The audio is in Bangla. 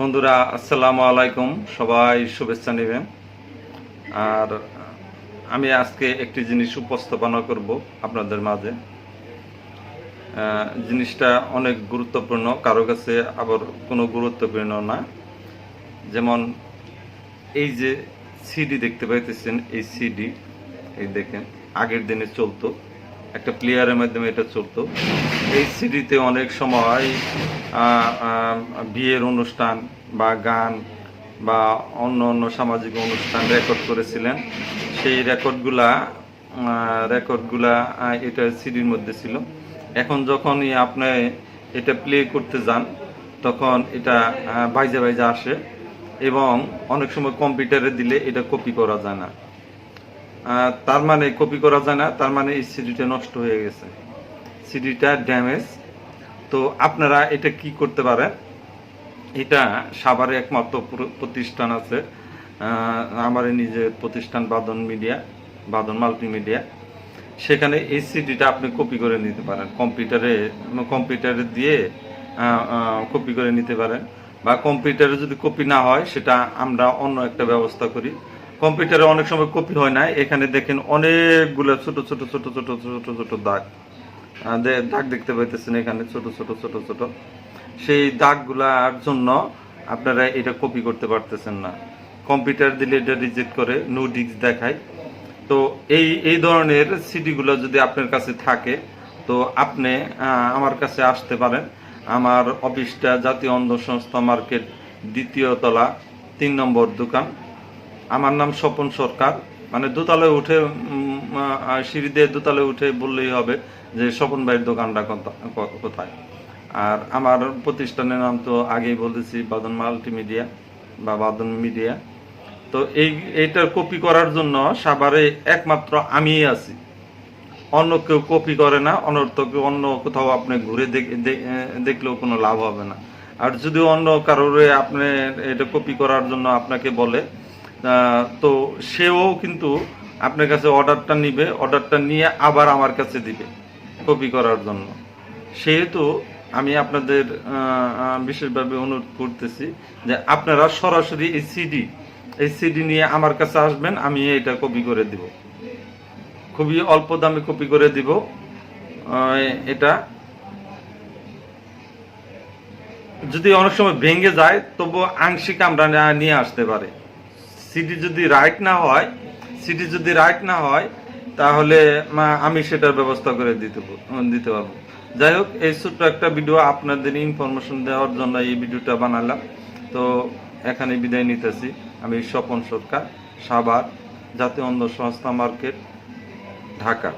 বন্ধুরা, আসসালামু আলাইকুম। সবাই শুভেচ্ছা নেবেন। আর আমি আজকে একটি জিনিস উপস্থাপনা করব আপনাদের মাঝে। জিনিসটা অনেক গুরুত্বপূর্ণ, কারও কাছে আবার কোনো গুরুত্বপূর্ণ না। যেমন এই যে সিডি দেখতে পাইতেছেন, এই সিডি এই দেখেন, আগের দিনে চলতো। একটা প্লেয়ারের মাধ্যমে এটা চলতো। এই সিডিতে অনেক সময় বিয়ের অনুষ্ঠান বা গান বা অন্য অন্য সামাজিক অনুষ্ঠান রেকর্ড করেছিলেন। সেই রেকর্ডগুলা রেকর্ডগুলা এটা সিডির মধ্যে ছিল। এখন যখনই আপনি এটা প্লে করতে যান, তখন এটা বাইজে বাইজে আসে এবং অনেক সময় কম্পিউটারে দিলে এটা কপি করা যায় না। তার মানে কপি করা যায় না, তার মানে এই সিডিটা নষ্ট হয়ে গেছে। সিডিটা ড্যামেজ তো আপনারা এটা কি করতে পারেন? এটা সাভারে একমাত্র প্রতিষ্ঠান আছে আমার নিজের প্রতিষ্ঠান বাদন মিডিয়া, বাদন মাল্টিমিডিয়া। সেখানে এই সিডিটা আপনি কপি করে নিতে পারেন। কম্পিউটারে কম্পিউটারে দিয়ে কপি করে নিতে পারেন। বা কম্পিউটারে যদি কপি না হয়, সেটা আমরা অন্য একটা ব্যবস্থা করি। কম্পিউটারে অনেক সময় কপি হয় না। এখানে দেখেন অনেকগুলো ছোট ছোট ছোট ছোট ছোট ছোট দাগ। দাগ দেখতে পাইতেছেন এখানে ছোট ছোট ছোট ছোট। সেই দাগগুলার জন্য আপনারা এটা কপি করতে পারতেছেন না। কম্পিউটার দিলে এটা রিজেক্ট করে নো ডিস্ক দেখায়। তো এই এই ধরনের সিডিগুলো যদি আপনার কাছে থাকে, তো আপনি আমার কাছে আসতে পারেন। আমার অফিসটা জাতীয় অন্ধ সংস্থা মার্কেট দ্বিতীয় তলা, তিন নম্বর দোকান। আমার নাম স্বপন সরকার। মানে দোতলায় উঠে সিঁড়ি দিয়ে দোতলায় উঠে বললেই হবে যে স্বপন ভাইয়ের দোকানটা কোথায়। আর আমার প্রতিষ্ঠানের নাম তো আগেই বলেছি বাদন মাল্টিমিডিয়া বা বাদন মিডিয়া। তো এই এইটার কপি করার জন্য সাভারে একমাত্র আমিই আছি। অন্য কেউ কপি করে না, অনর্থ কেউ অন্য কোথাও আপনি ঘুরে দেখ- দেখলেও কোনো লাভ হবে না। আর যদি অন্য কারোর আপনি এটা কপি করার জন্য আপনাকে বলে তো সেও কিন্তু আপনার কাছে অর্ডারটা নিবে, অর্ডারটা নিয়ে আবার আমার কাছে দিবে কপি করার জন্য। সেহেতু আমি আপনাদের বিশেষভাবে অনুরোধ করতেছি যে আপনারা সরাসরি এই সিডি এই সিডি নিয়ে আমার কাছে আসবেন, আমি এটা কপি করে দিব। খুবই অল্প দামে কপি করে দিব। এটা যদি অনেক সময় ভেঙে যায় তবু আংশিক আমরা নিয়ে আসতে পারে। সিডি যদি রাইট না হয় সিটি যদি রাইট না হয়, তাহলে আমি সেটার ব্যবস্থা করে দিতে দিতে পারব। যাই হোক, এই ছোট্ট একটা ভিডিও আপনাদের ইনফরমেশন দেওয়ার জন্য এই ভিডিওটা বানালাম। তো এখানে বিদায় নিতেছি। আমি স্বপন সরকার, সাভার, জাতীয় অন্ধ সংস্থা মার্কেট, ঢাকা।